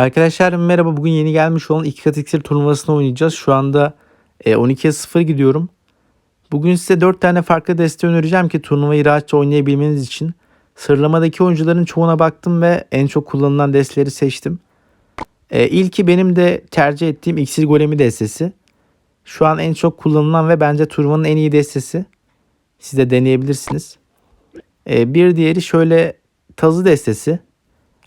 Arkadaşlar merhaba bugün yeni gelmiş olan 2 kat iksir turnuvasını oynayacağız. Şu anda e, 12'ye 0 gidiyorum. Bugün size 4 tane farklı deste önereceğim ki turnuvayı rahatça oynayabilmeniz için. Sıralamadaki oyuncuların çoğuna baktım ve en çok kullanılan desteleri seçtim. E, ilki benim de tercih ettiğim iksir golemi destesi. Şu an en çok kullanılan ve bence turnuvanın en iyi destesi. Siz de deneyebilirsiniz. E, bir diğeri şöyle tazı destesi.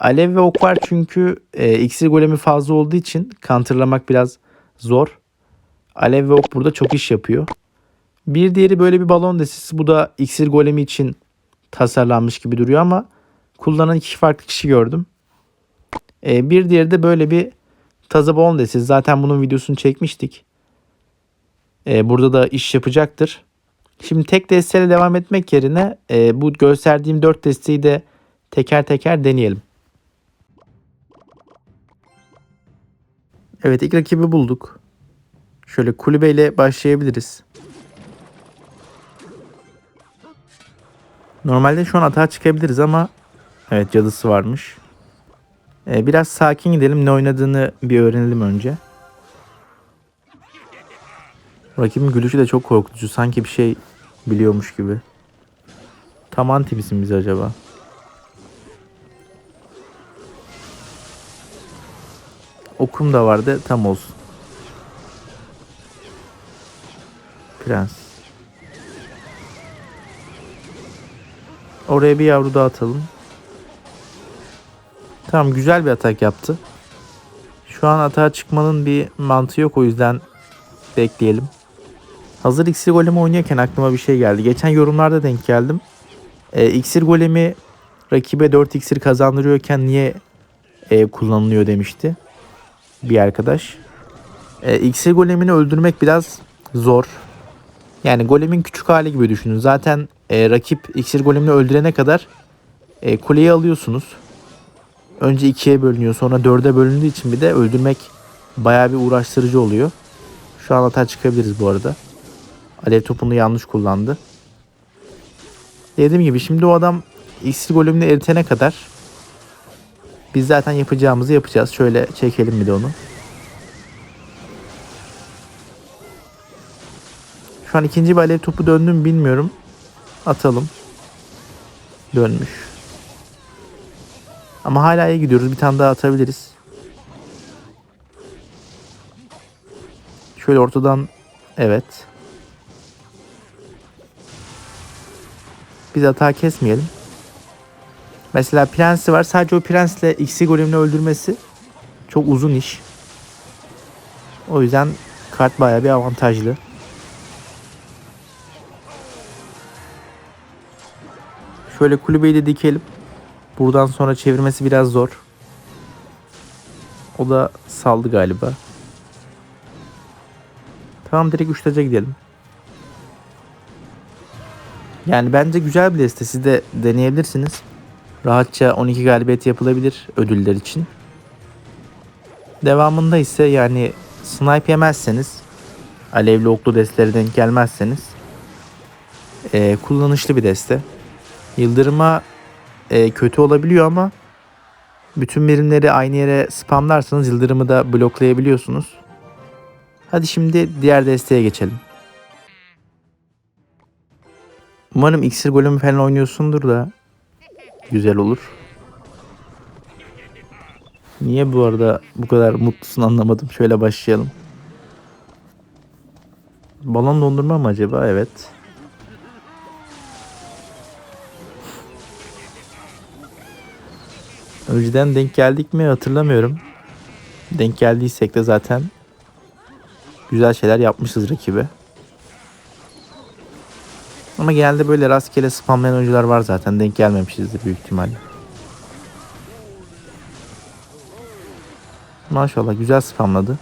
Alev ve ok var çünkü e, iksir golemi fazla olduğu için counterlamak biraz zor. Alev ve ok burada çok iş yapıyor. Bir diğeri böyle bir balon destesi. Bu da iksir golemi için tasarlanmış gibi duruyor ama kullanan iki farklı kişi gördüm. E, bir diğeri de böyle bir taza balon destesi. Zaten bunun videosunu çekmiştik. E, burada da iş yapacaktır. Şimdi tek desteyle devam etmek yerine e, bu gösterdiğim dört desteği de teker teker deneyelim. Evet ilk rakibi bulduk. Şöyle kulübeyle başlayabiliriz. Normalde şu an atağa çıkabiliriz ama evet cadısı varmış. Ee, biraz sakin gidelim ne oynadığını bir öğrenelim önce. Rakibin gülüşü de çok korkutucu. Sanki bir şey biliyormuş gibi. Tam anti misin biz acaba? Okum da vardı tam olsun. Prens. Oraya bir yavru daha atalım. Tamam güzel bir atak yaptı. Şu an atağa çıkmanın bir mantığı yok o yüzden bekleyelim. Hazır iksir golemi oynuyorken aklıma bir şey geldi. Geçen yorumlarda denk geldim. E, iksir golemi rakibe 4 iksir kazandırıyorken niye e, kullanılıyor demişti bir arkadaş. E, iksir golemini öldürmek biraz zor. Yani golemin küçük hali gibi düşünün. Zaten e, rakip iksir golemini öldürene kadar e, kuleyi alıyorsunuz. Önce ikiye bölünüyor sonra dörde bölündüğü için bir de öldürmek bayağı bir uğraştırıcı oluyor. Şu an hata çıkabiliriz bu arada. Alev topunu yanlış kullandı. Dediğim gibi şimdi o adam iksir golemini eritene kadar biz zaten yapacağımızı yapacağız. Şöyle çekelim bir de onu. Şu an ikinci bir alev topu döndü mü bilmiyorum. Atalım. Dönmüş. Ama hala iyi gidiyoruz. Bir tane daha atabiliriz. Şöyle ortadan evet. Biz hata kesmeyelim. Mesela prensi var. Sadece o prensle X'i golemini öldürmesi çok uzun iş. O yüzden kart bayağı bir avantajlı. Şöyle kulübeyi de dikelim. Buradan sonra çevirmesi biraz zor. O da saldı galiba. Tamam direkt 3 taca gidelim. Yani bence güzel bir deste. Siz de deneyebilirsiniz. Rahatça 12 galibiyet yapılabilir ödüller için. Devamında ise yani snipe yemezseniz alevli oklu destelere denk gelmezseniz e, kullanışlı bir deste. Yıldırıma e, kötü olabiliyor ama bütün birimleri aynı yere spamlarsanız yıldırımı da bloklayabiliyorsunuz. Hadi şimdi diğer desteğe geçelim. Umarım iksir golümü falan oynuyorsundur da güzel olur. Niye bu arada bu kadar mutlusun anlamadım. Şöyle başlayalım. Balon dondurma mı acaba? Evet. Önceden denk geldik mi hatırlamıyorum. Denk geldiysek de zaten güzel şeyler yapmışız rakibe. Ama genelde böyle rastgele spamlayan oyuncular var zaten. Denk gelmemişizdir büyük ihtimalle. Maşallah güzel spamladı.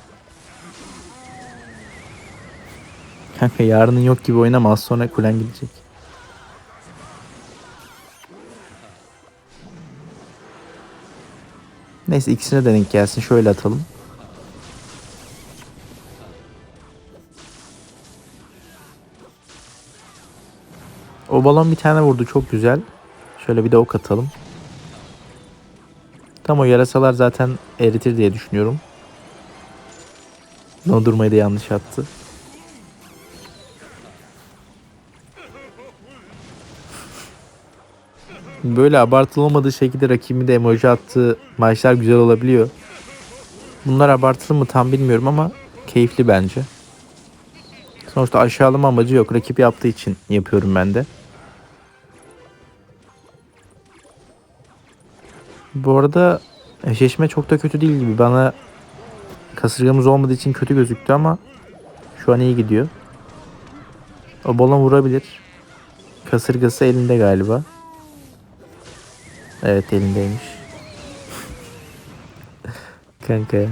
Kanka yarının yok gibi oynama az sonra kulen gidecek. Neyse ikisine de denk gelsin. Şöyle atalım. O balon bir tane vurdu çok güzel. Şöyle bir de ok atalım. Tam o yarasalar zaten eritir diye düşünüyorum. Dondurmayı da yanlış attı. Böyle abartılı olmadığı şekilde rakibi de emoji attığı maçlar güzel olabiliyor. Bunlar abartılı mı tam bilmiyorum ama keyifli bence. Sonuçta aşağılama amacı yok. Rakip yaptığı için yapıyorum ben de. Bu arada eşleşme çok da kötü değil gibi. Bana kasırgamız olmadığı için kötü gözüktü ama şu an iyi gidiyor. O balon vurabilir. Kasırgası elinde galiba. Evet elindeymiş. Kanka ya.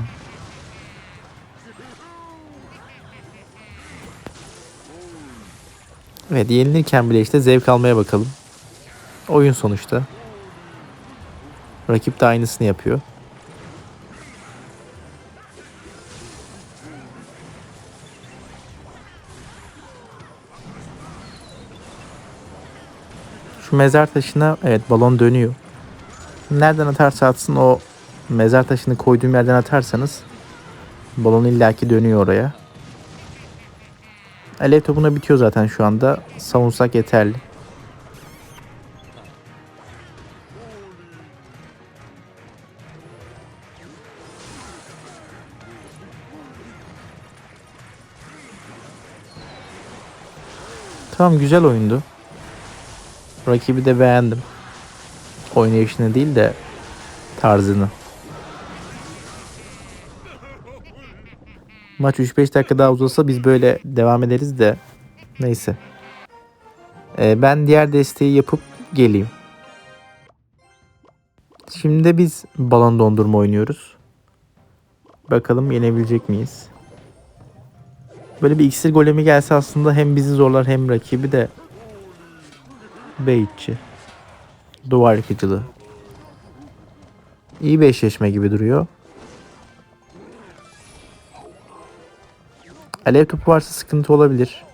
Evet yenilirken bile işte zevk almaya bakalım. Oyun sonuçta. Rakip de aynısını yapıyor. Şu mezar taşına evet balon dönüyor. Nereden atarsa atsın o mezar taşını koyduğum yerden atarsanız balon illaki dönüyor oraya. Alev topuna bitiyor zaten şu anda. Savunsak yeterli. Tamam güzel oyundu. Rakibi de beğendim. Oynayışını değil de tarzını. Maç 3-5 dakika daha uzasa biz böyle devam ederiz de neyse. Ee, ben diğer desteği yapıp geleyim. Şimdi biz balon dondurma oynuyoruz. Bakalım yenebilecek miyiz? Böyle bir iksir golemi gelse aslında hem bizi zorlar hem rakibi de Beyitçi. Duvar yıkıcılığı. İyi bir eşleşme gibi duruyor. Alev topu varsa sıkıntı olabilir.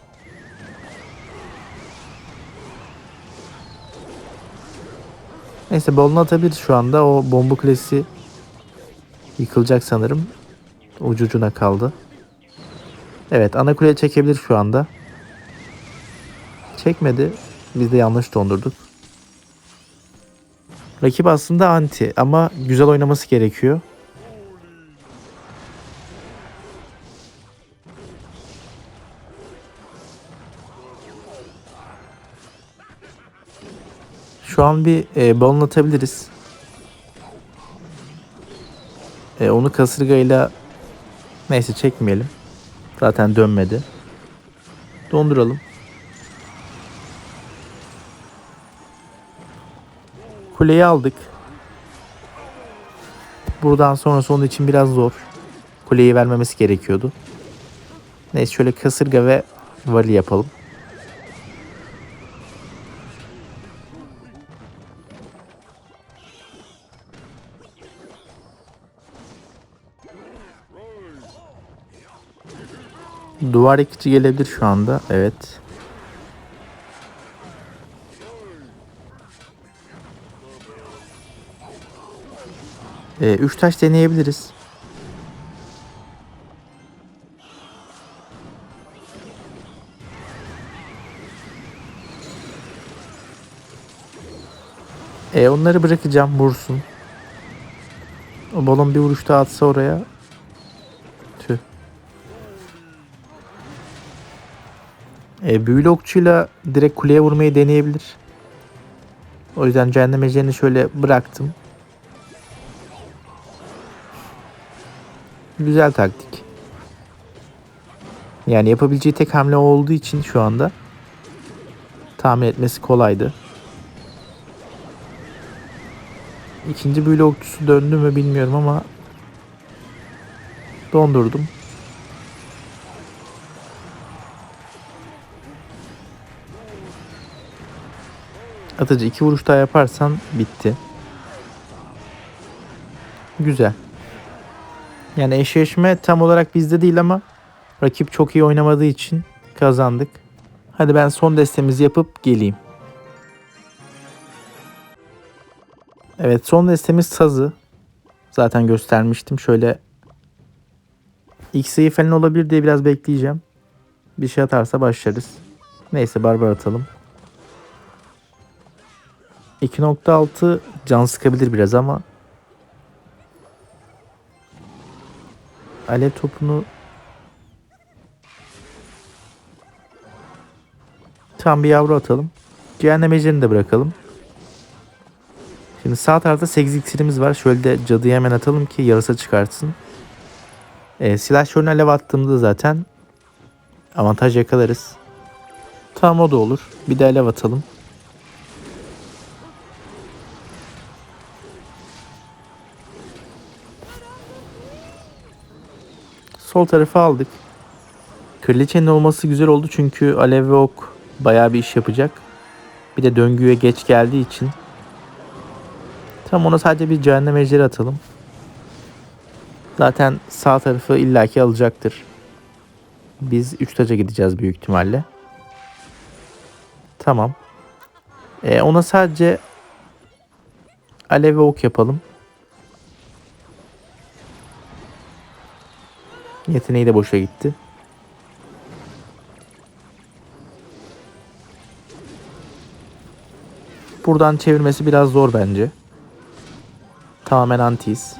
Neyse balonu atabiliriz şu anda. O bomba kulesi yıkılacak sanırım. Ucucuna kaldı. Evet ana kuleye çekebilir şu anda. Çekmedi. Biz de yanlış dondurduk. Rakip aslında anti ama güzel oynaması gerekiyor. Şu an bir e, balon atabiliriz. E, onu kasırgayla neyse çekmeyelim. Zaten dönmedi. Donduralım. Kuleyi aldık. Buradan sonrası onun için biraz zor. Kuleyi vermemesi gerekiyordu. Neyse şöyle kasırga ve vali yapalım. Duvar yıkıcı gelebilir şu anda. Evet. Ee, üç taş deneyebiliriz. E, onları bırakacağım vursun. O balon bir vuruş daha atsa oraya. E, büyülü okçuyla direkt kuleye vurmayı deneyebilir. O yüzden cehennem ejderini şöyle bıraktım. Güzel taktik. Yani yapabileceği tek hamle olduğu için şu anda tahmin etmesi kolaydı. İkinci büyülü okçusu döndü mü bilmiyorum ama dondurdum. Atıcı iki vuruş daha yaparsan bitti. Güzel. Yani eşleşme tam olarak bizde değil ama rakip çok iyi oynamadığı için kazandık. Hadi ben son destemizi yapıp geleyim. Evet son destemiz sazı. Zaten göstermiştim. Şöyle X'e falan olabilir diye biraz bekleyeceğim. Bir şey atarsa başlarız. Neyse barbar atalım. 2.6 can sıkabilir biraz ama Alev topunu Tam bir yavru atalım. Cehennem ejderini de bırakalım. Şimdi sağ tarafta 8 iksirimiz var. Şöyle de cadıyı hemen atalım ki yarısa çıkartsın. E, silah şörüne alev attığımda zaten avantaj yakalarız. Tamam o da olur. Bir de alev atalım. Sol tarafı aldık. Kraliçenin olması güzel oldu çünkü alev ve ok bayağı bir iş yapacak. Bir de döngüye geç geldiği için. Tamam ona sadece bir cehennem ejderi atalım. Zaten sağ tarafı illaki alacaktır. Biz 3 taca gideceğiz büyük ihtimalle. Tamam. Ee, ona sadece alev ve ok yapalım. Yeteneği de boşa gitti. Buradan çevirmesi biraz zor bence. Tamamen antiyiz.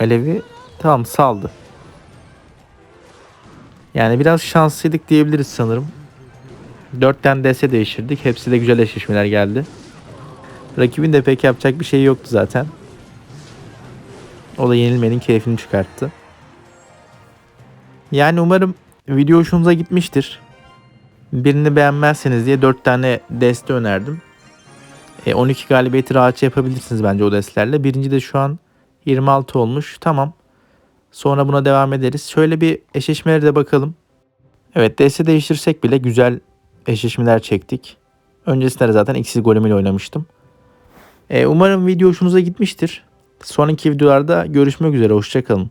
Alevi tamam saldı. Yani biraz şanslıydık diyebiliriz sanırım. 4 tane DS değiştirdik. Hepsi de güzel eşleşmeler geldi. Rakibin de pek yapacak bir şey yoktu zaten. O da yenilmenin keyfini çıkarttı. Yani umarım video hoşunuza gitmiştir. Birini beğenmezseniz diye 4 tane deste önerdim. E, 12 galibiyeti rahatça yapabilirsiniz bence o destlerle. Birinci de şu an 26 olmuş. Tamam. Sonra buna devam ederiz. Şöyle bir eşleşmelere de bakalım. Evet DS değiştirsek bile güzel eşleşmeler çektik. Öncesinde de zaten X'siz golem ile oynamıştım. E, umarım video hoşunuza gitmiştir. Sonraki videolarda görüşmek üzere. Hoşçakalın.